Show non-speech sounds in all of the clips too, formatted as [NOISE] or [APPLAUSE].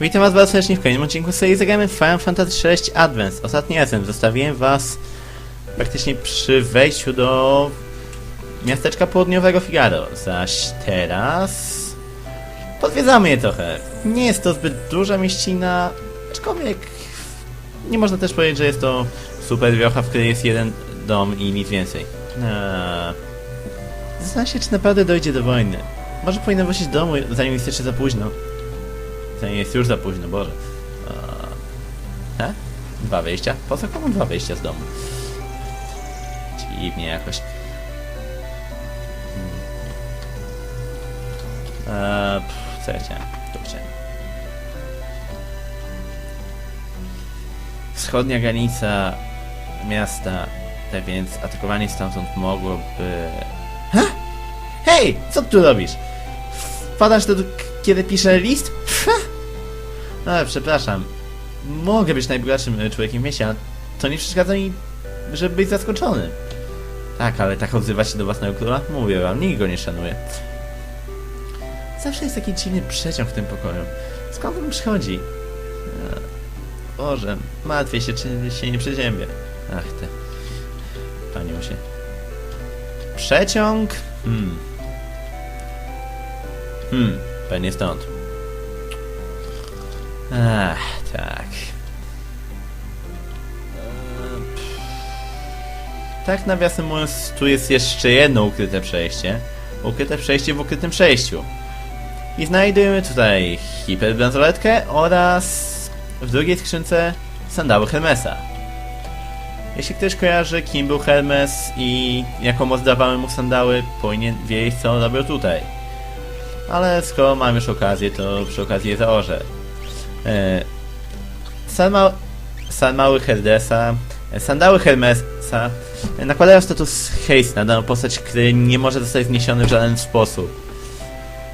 Witam was bardzo serdecznie w kolejnym odcinku serii Zagramy Final Fantasy VI Advance. Ostatni razem zostawiłem was praktycznie przy wejściu do miasteczka południowego Figaro, zaś teraz podwiedzamy je trochę. Nie jest to zbyt duża mieścina, aczkolwiek nie można też powiedzieć, że jest to super wiocha, w której jest jeden dom i nic więcej. Eee, Zastanawiam się, czy naprawdę dojdzie do wojny. Może powinno wrócić do domu, zanim jest jeszcze za późno. To nie jest już za późno, Boże. Eee? Dwa wyjścia? Po co komu dwa wyjścia z domu? Dziwnie jakoś. Eee, pff, co ja chciałem? Tu chciałem. Wschodnia granica miasta, tak więc atakowanie stamtąd mogłoby... Ha? Hej! Co tu robisz? Wpadasz do... kiedy piszę list? Ha! No, przepraszam. Mogę być najbogatszym e, człowiekiem w mieście, ale to nie przeszkadza mi, żeby być zaskoczony. Tak, ale tak odzywać się do własnego króla? Mówię wam, nikt go nie szanuje. Zawsze jest taki dziwny przeciąg w tym pokoju. Skąd on przychodzi? E, Boże, martwię się, czy się nie przeziębię. Ach ty. Panią się. Przeciąg? Hmm. Hmm, pewnie stąd. Ach, tak. Tak nawiasem mówiąc, tu jest jeszcze jedno ukryte przejście. Ukryte przejście w ukrytym przejściu. I znajdujemy tutaj hiperbransoletkę oraz w drugiej skrzynce sandały Hermesa. Jeśli ktoś kojarzy, kim był Hermes i jaką moc dawały mu sandały, powinien wiedzieć, co on robił tutaj. Ale skoro mam już okazję, to przy okazji. E, Salma, Salmały Herdesa, e, sandały Hermesa e, nakładają status haste na daną postać, który nie może zostać zniesiony w żaden sposób.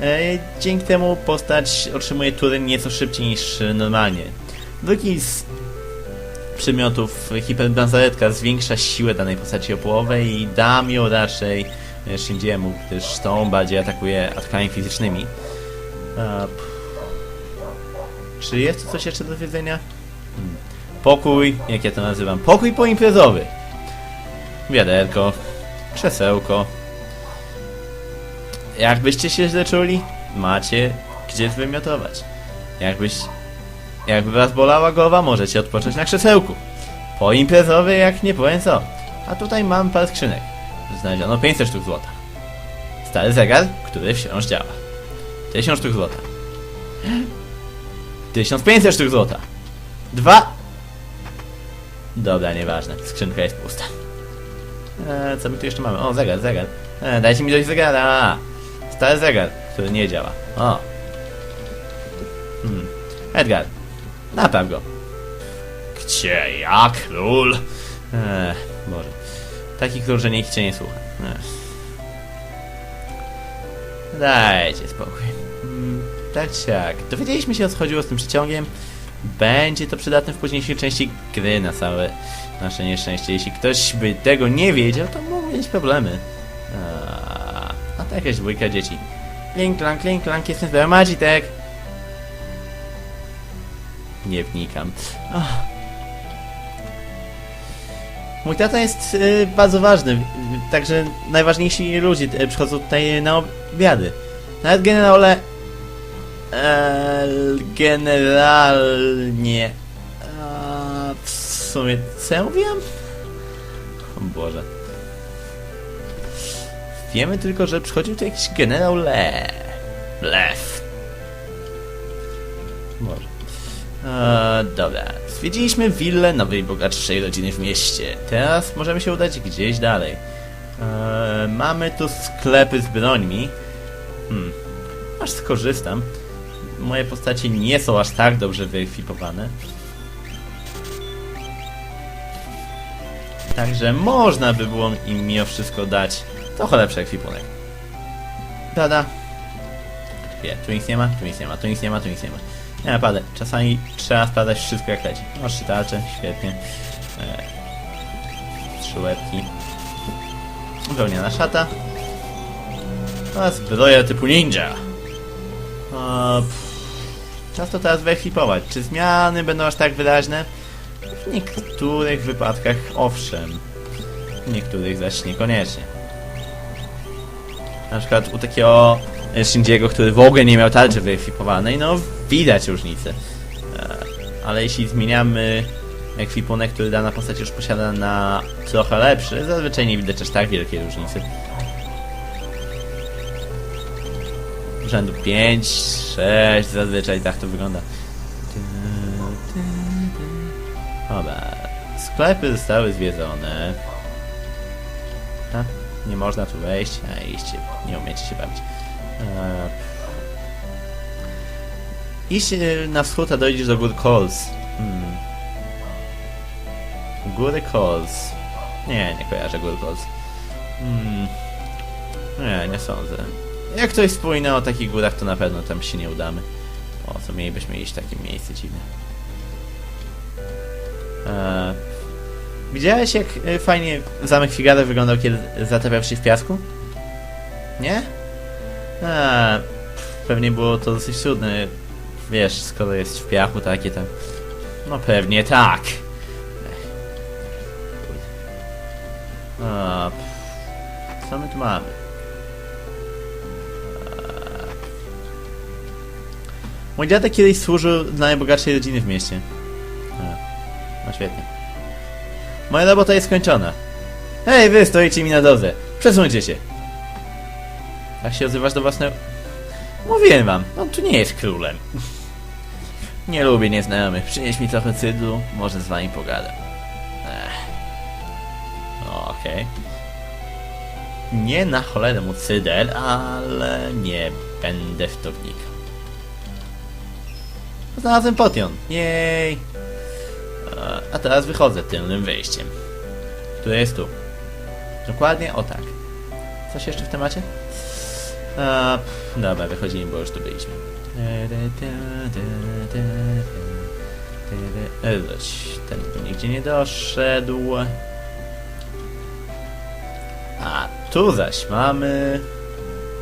E, Dzięki temu postać otrzymuje tury nieco szybciej niż e, normalnie. Drugi z przymiotów hiperbransoletka zwiększa siłę danej postaci o połowę i dam ją raczej e, Shinjiemu, gdyż on bardziej atakuje atakami fizycznymi. Czy jest tu coś jeszcze do wiedzenia? Hmm. Pokój, jak ja to nazywam, pokój poimprezowy. Wiaderko, krzesełko. Jakbyście się źle czuli, macie gdzie wymiotować. Jakbyś jakby was bolała głowa, możecie odpocząć na krzesełku. Po imprezowy, jak nie powiem co. A tutaj mam parę skrzynek. Znaleziono 500 sztuk złota. Stary zegar, który wciąż działa. 1000 sztuk złota. 1500 sztuk złota. Dwa. Dobra, nieważne. Skrzynka jest pusta. Eee, co my tu jeszcze mamy? O, zegar, zegar. Eee, dajcie mi dość zegara. Stary zegar, który nie działa. O. Hmm. Edgar, Napraw go. Gdzie ja, król? Ech, Boże. Taki król, że nikt cię nie słucha. Ech. Dajcie spokój. Tak jak. Dowiedzieliśmy się, o co chodziło z tym przeciągiem. Będzie to przydatne w późniejszej części gry na całe nasze nieszczęście. Jeśli ktoś by tego nie wiedział, to mógł mieć problemy. A, a to jakaś dwójka dzieci. Klink, klank, klink, klank, jestem z Magitek. Nie wnikam. Ach. Mój tata jest y, bardzo ważny, także najważniejsi ludzie y, przychodzą tutaj na obiady. Nawet generale... E, generalnie... W sumie, co ja mówiłem? O Boże. Wiemy tylko, że przychodził tu jakiś generał Le... Lew. Może. Eee, dobra, zwiedziliśmy willę nowej, bogatszej rodziny w mieście. Teraz możemy się udać gdzieś dalej. Eee, mamy tu sklepy z brońmi. Hmm, aż skorzystam. Moje postacie nie są aż tak dobrze wyekwipowane. Także można by było im mimo wszystko dać trochę lepszy ekwipunek. Prawda? Nie, tu nic nie ma, tu nic nie ma, tu nic nie ma, tu nic nie ma. Nie naprawdę, czasami trzeba sprawdzać wszystko jak leci. No, trzy tarcze, świetnie. E, trzy łebki. Wełniana szata. A zbroja typu ninja. A, pff, Czas to teraz weryfikować, czy zmiany będą aż tak wyraźne? W niektórych wypadkach owszem, w niektórych zaś niekoniecznie. Na przykład u takiego e, Shinjiego, który w ogóle nie miał tarczy weryfikowanej, no widać różnicę. E, Ale jeśli zmieniamy ekwipunek, który dana postać już posiada na trochę lepszy, zazwyczaj nie widać aż tak wielkiej różnicy. Rzędu 5, 6, zazwyczaj tak to wygląda. Dobra, sklepy zostały zwiedzone. A, nie można tu wejść, a iście, nie umiecie się bawić. Eee, iść e, na wschód, a dojdziesz do gór Coles. Hmm. Góry Coles. Nie, nie kojarzę gór Coles. Hmm. Nie, nie sądzę. Jak ktoś wspomina o takich górach, to na pewno tam się nie udamy. O co mielibyśmy iść w takie miejsce dziwne. Eee, widziałeś jak e, fajnie zamek Figaro wyglądał, kiedy zatapiał się w piasku? Nie? A, pewnie było to dosyć trudne. Wiesz, skoro jest w piachu takie tam. No pewnie tak. Pff. co my tu mamy? Mój dziadek kiedyś służył dla najbogatszej rodziny w mieście. No świetnie. Moja robota jest skończona. Hej, wy stoicie mi na drodze. Przesuńcie się. Jak się odzywasz do własnego... Mówiłem wam, on tu nie jest królem. [LAUGHS] Nie lubię nieznajomych. Przynieś mi trochę cydru, może z wami pogadam. No, Okej. Nie na cholerę mu cyder, ale nie będę w to wnikał. Znalazłem potion. Jej. A- teraz wychodzę tylnym wejściem. Które jest tu. Dokładnie o tak. Coś jeszcze w temacie? A, pff, dobra, wychodzimy, bo już tu byliśmy. Ten tu nigdzie nie doszedł. A tu zaś mamy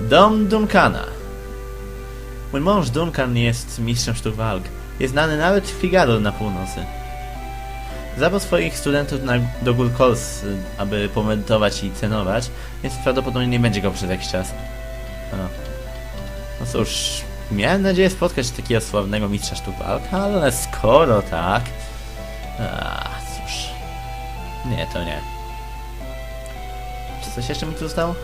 dom Duncana. Mój mąż Duncan jest mistrzem sztuk walk. Jest znany nawet w Figaro na północy. Zabrał swoich studentów na, do Cols, y, aby pomedytować i cenować, więc prawdopodobnie nie będzie go przez jakiś czas. A. No cóż, miałem nadzieję spotkać takiego sławnego mistrza sztuk walk, ale skoro tak... A, cóż... Nie, to nie. Czy coś jeszcze mi tu zostało?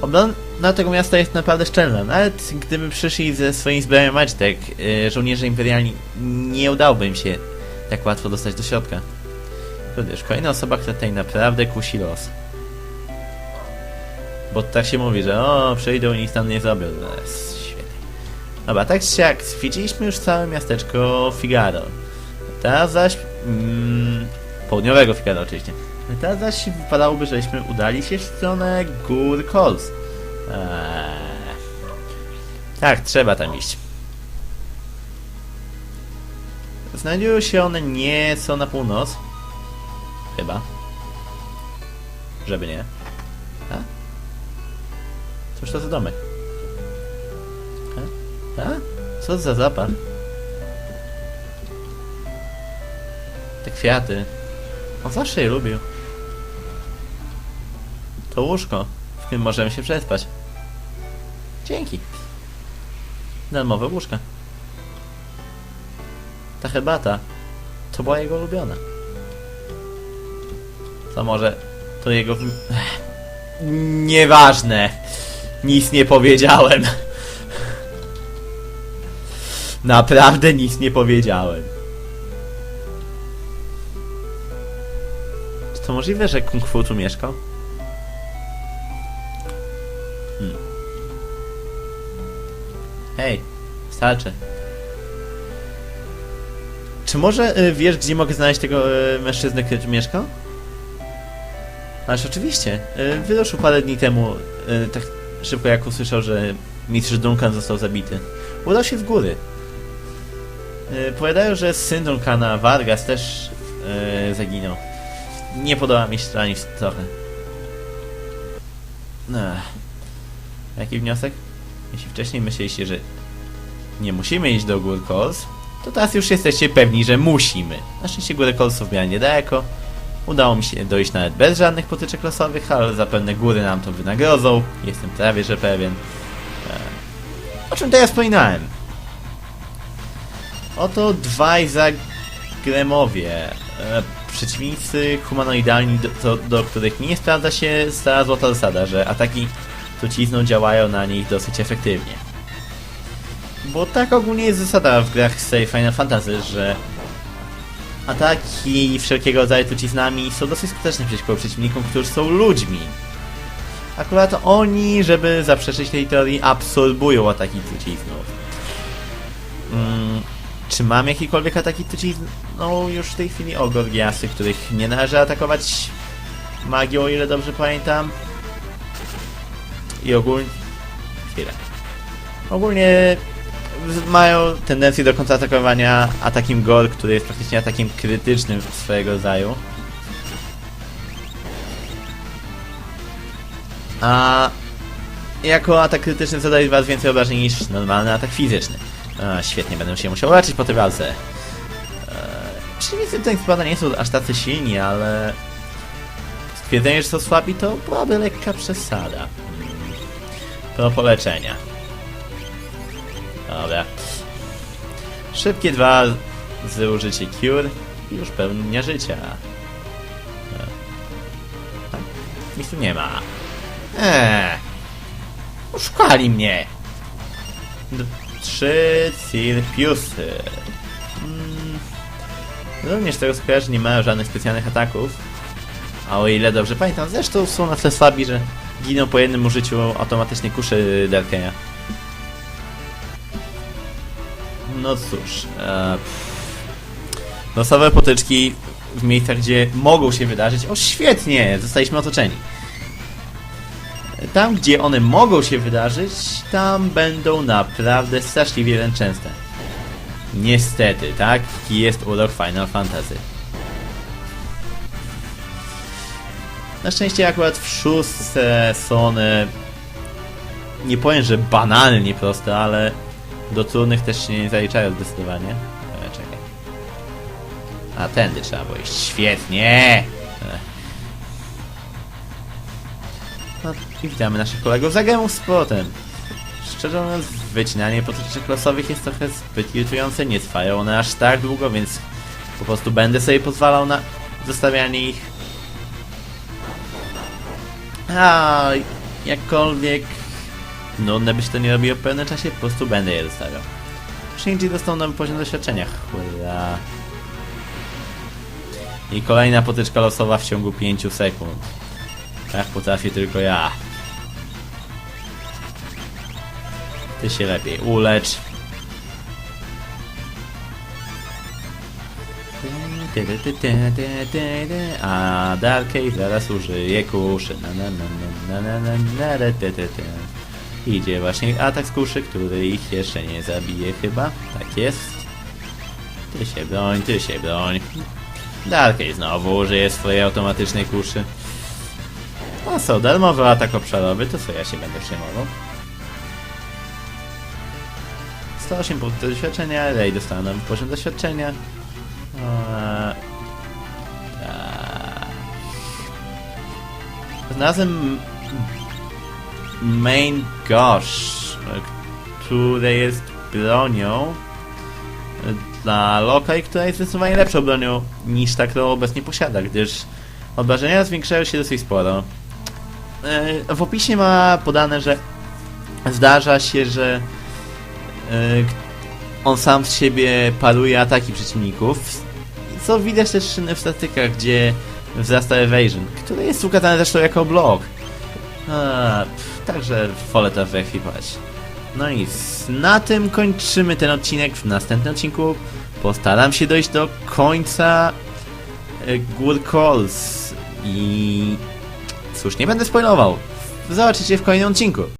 Obrona tego miasta jest naprawdę szczelna. Nawet gdyby przyszli ze swoimi zbrojami Magitek, yy, żołnierze imperialni, nie udałoby im się tak łatwo dostać do środka. Tudzież kolejna osoba, która tutaj naprawdę kusi los. Bo tak się mówi, że o, przyjdą i nic tam nie zrobią. No, jest świetnie. Dobra, tak czy jak, zwiedziliśmy już całe miasteczko Figaro. Teraz zaś... Mm, południowego Figaro oczywiście. Teraz zaś wypadałoby, żebyśmy udali się w stronę gór Cols. Eee. Tak, trzeba tam iść. Znajdują się one nieco na północ. Chyba. Żeby nie. A? Cóż to za domek? A? A? Co za zapach? Te kwiaty. On zawsze je lubił. To łóżko, w którym możemy się przespać. Dzięki. Darmowe łóżka. Ta herbata to była jego ulubiona. Co może to jego... [SIGHS] Nieważne. Nic nie powiedziałem. [LAUGHS] Naprawdę nic nie powiedziałem. Czy to możliwe, że Kung Fu tu mieszkał? Hej, starczy. Czy może y, wiesz, gdzie mogę znaleźć tego y, mężczyznę, który tu mieszkał? Ależ oczywiście. Y, parę dni temu, y, tak szybko jak usłyszał, że mistrz Duncan został zabity. Udał się w góry. Y, powiadają, że syn Duncana, Vargas, też y, zaginął. Nie podoba mi się to ani trochę. Ech. Jaki wniosek? Jeśli wcześniej myśleliście, że nie musimy iść do gór Cols, to teraz już jesteście pewni, że musimy. Na szczęście góry Colsów w miarę niedaleko. Udało mi się dojść nawet bez żadnych potyczek losowych, ale zapewne góry nam to wynagrodzą. Jestem prawie, że pewien. E, o czym teraz wspominałem? Oto dwaj zagremowie. E, przeciwnicy humanoidalni, do, do, do których nie sprawdza się stara złota zasada, że ataki trucizną działają na nich dosyć efektywnie. Bo tak ogólnie jest zasada w grach z Final Fantasy, że ataki wszelkiego rodzaju truciznami są dosyć skuteczne przeciwko przeciwnikom, którzy są ludźmi. Akurat oni, żeby zaprzeczyć tej teorii, absorbują ataki truciznów. Mm, czy mam jakikolwiek ataki trucizn? No już w tej chwili o Gorgiasy, których nie należy atakować magią, o ile dobrze pamiętam. I ogólnie... Chwilę. Ogólnie mają tendencję do kontratakowania atakiem Gor, który jest praktycznie atakiem krytycznym swojego rodzaju. A jako atak krytyczny zadaje was więcej obrażeń niż normalny atak fizyczny. A, świetnie, będę się musiał leczyć po tej walce. Eee, Przeciwnicy tutaj spada nie są aż tacy silni, ale... Stwierdzenie, że są słabi, to byłaby lekka przesada. To poleczenia. Dobra. Szybkie dwa z użycie cure i już pełnia życia. Tak? Nic tu nie ma. Eee. Oszukali mnie. D trzy Cirpiusy. Mm. Również tego skojarzę, że nie mają żadnych specjalnych ataków. A o ile dobrze pamiętam, zresztą są na tyle słabi, że giną po jednym użyciu automatycznie kuszy Darkeya. No cóż. E, losowe potyczki w miejscach, gdzie mogą się wydarzyć. O świetnie! Zostaliśmy otoczeni. Tam, gdzie one mogą się wydarzyć, tam będą naprawdę straszliwie częste. Niestety, tak jest urok Final Fantasy. Na szczęście akurat w szóstce są nie powiem, że banalnie proste, ale do trudnych też się nie zaliczają zdecydowanie. E, czekaj. A, tędy trzeba było iść. Świetnie! E. No i witamy naszych kolegów za gemów z powrotem. Szczerze mówiąc, wycinanie potyczek losowych jest trochę zbyt irytujące, nie trwają one aż tak długo, więc po prostu będę sobie pozwalał na zostawianie ich. A jakkolwiek nudne by się to nie robiło w pewnym czasie, po prostu będę je zostawiał. Shinji dostał nowy poziom doświadczenia, hurra. I kolejna potyczka losowa w ciągu 5 sekund. Tak potrafię tylko ja. Ty się lepiej ulecz. Ty, ty, ty, ty, ty, ty, ty. A Darkey zaraz użyje kuszy. Na, na, na, na, na, na, na, na. Idzie właśnie atak z kuszy, który ich jeszcze nie zabije chyba. Tak jest. Ty się broń, ty się broń. Darkey znowu użyje swojej automatycznej kuszy. A co, darmowy atak obszarowy, to co ja się będę przejmował? 108 punktów doświadczenia, Ray dostała nowy poziom doświadczenia. Znalazłem Main Gosh, które jest bronią dla Lokai, która jest zdecydowanie lepszą bronią niż ta, którą obecnie posiada, gdyż obrażenia zwiększają się dosyć sporo. E, W opisie ma podane, że zdarza się, że e, on sam z siebie paruje ataki przeciwników, co widać też w statykach, gdzie wzrasta evasion, który jest ukazany zresztą jako blok. A, pff, także wolę to wyekwipować. No i na tym kończymy ten odcinek. W następnym odcinku postaram się dojść do końca e, Gór Calls i cóż, nie będę spoilował. Zobaczycie w kolejnym odcinku.